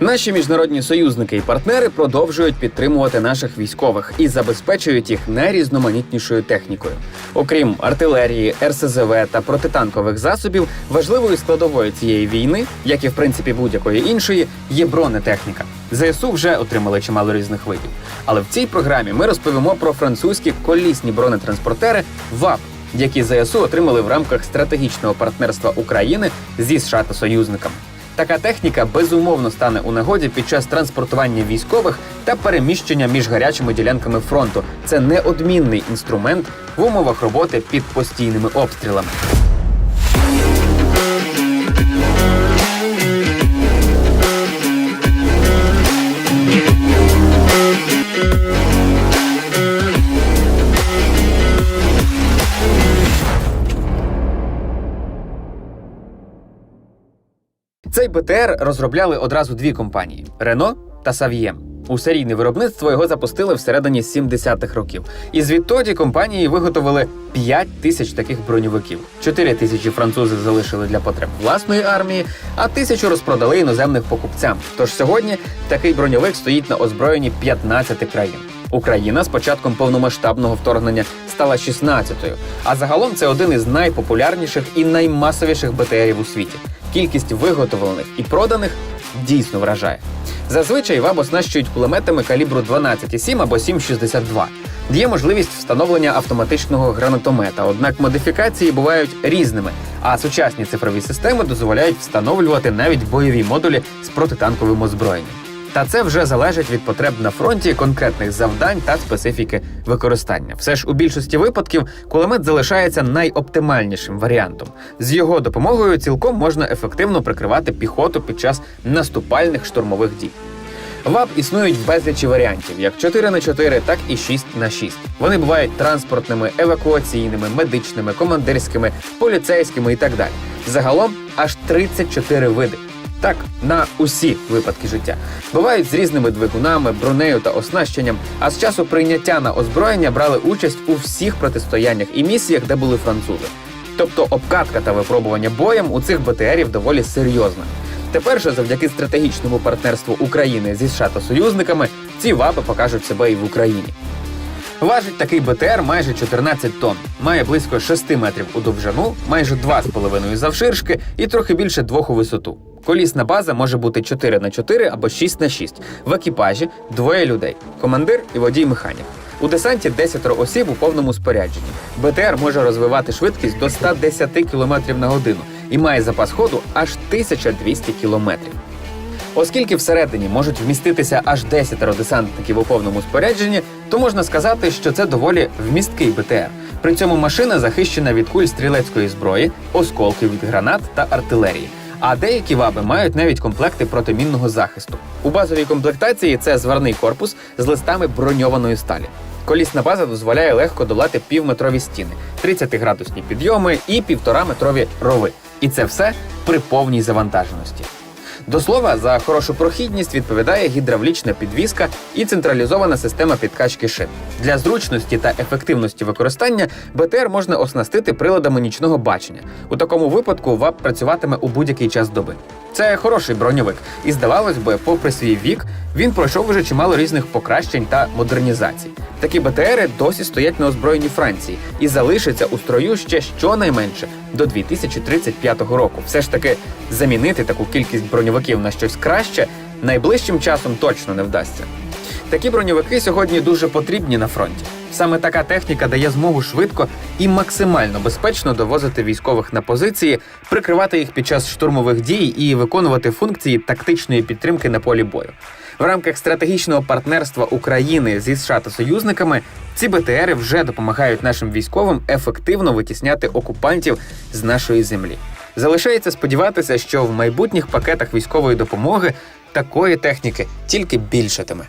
Наші міжнародні союзники і партнери продовжують підтримувати наших військових і забезпечують їх найрізноманітнішою технікою. Окрім артилерії, РСЗВ та протитанкових засобів, важливою складовою цієї війни, як і в принципі будь-якої іншої, є бронетехніка. ЗСУ вже отримали чимало різних видів. Але в цій програмі ми розповімо про французькі колісні бронетранспортери ВАП, які ЗСУ отримали в рамках стратегічного партнерства України зі США та союзниками. Така техніка безумовно стане у нагоді під час транспортування військових та переміщення між гарячими ділянками фронту. Це неодмінний інструмент в умовах роботи під постійними обстрілами. Цей БТР розробляли одразу дві компанії: Рено та Сав'єм. У серійне виробництво його запустили всередині 70-х років. І звідтоді компанії виготовили 5 тисяч таких броньовиків. 4 тисячі французи залишили для потреб власної армії, а тисячу розпродали іноземних покупцям. Тож сьогодні такий броньовик стоїть на озброєнні 15 країн. Україна з початком повномасштабного вторгнення стала 16-ю, а загалом це один із найпопулярніших і наймасовіших БТРів у світі. Кількість виготовлених і проданих дійсно вражає. Зазвичай ВАБ оснащують кулеметами калібру 12,7 або 7,62. Є можливість встановлення автоматичного гранатомета, однак модифікації бувають різними, а сучасні цифрові системи дозволяють встановлювати навіть бойові модулі з протитанковим озброєнням. Та це вже залежить від потреб на фронті, конкретних завдань та специфіки використання. Все ж у більшості випадків кулемет залишається найоптимальнішим варіантом. З його допомогою цілком можна ефективно прикривати піхоту під час наступальних штурмових дій. ВАП існують безлічі варіантів, як 4 на 4 так і 6 на 6 Вони бувають транспортними, евакуаційними, медичними, командирськими, поліцейськими і так далі. Загалом аж 34 види. Так, на усі випадки життя бувають з різними двигунами, бронею та оснащенням. А з часу прийняття на озброєння брали участь у всіх протистояннях і місіях, де були французи. Тобто обкатка та випробування боєм у цих БТРів доволі серйозна. Тепер же, завдяки стратегічному партнерству України зі США та союзниками, ці ВАПи покажуть себе і в Україні. Важить такий БТР майже 14 тонн, має близько 6 метрів у довжину, майже 2,5 завширшки і трохи більше двох у висоту. Колісна база може бути 4 на 4 або 6 на 6 В екіпажі двоє людей: командир і водій-механік. У десанті 10 осіб у повному спорядженні. БТР може розвивати швидкість до 110 км на годину і має запас ходу аж 1200 км. Оскільки всередині можуть вміститися аж 10 десантників у повному спорядженні, то можна сказати, що це доволі вмісткий БТР. При цьому машина захищена від куль стрілецької зброї, осколків від гранат та артилерії. А деякі ваби мають навіть комплекти протимінного захисту. У базовій комплектації це зварний корпус з листами броньованої сталі. Колісна база дозволяє легко долати півметрові стіни, 30-градусні підйоми і півтораметрові рови. І це все при повній завантаженості. До слова, за хорошу прохідність відповідає гідравлічна підвіска і централізована система підкачки шин. Для зручності та ефективності використання БТР можна оснастити приладами нічного бачення. У такому випадку ВАП працюватиме у будь-який час доби. Це хороший броньовик, і здавалось би, попри свій вік, він пройшов уже чимало різних покращень та модернізацій. Такі БТРи досі стоять на озброєнні Франції і залишаться у строю ще щонайменше до 2035 року. Все ж таки замінити таку кількість броньовиків на щось краще найближчим часом точно не вдасться. Такі броньовики сьогодні дуже потрібні на фронті. Саме така техніка дає змогу швидко і максимально безпечно довозити військових на позиції, прикривати їх під час штурмових дій і виконувати функції тактичної підтримки на полі бою. В рамках стратегічного партнерства України зі США та союзниками ці БТРи вже допомагають нашим військовим ефективно витісняти окупантів з нашої землі. Залишається сподіватися, що в майбутніх пакетах військової допомоги такої техніки тільки більшатиме.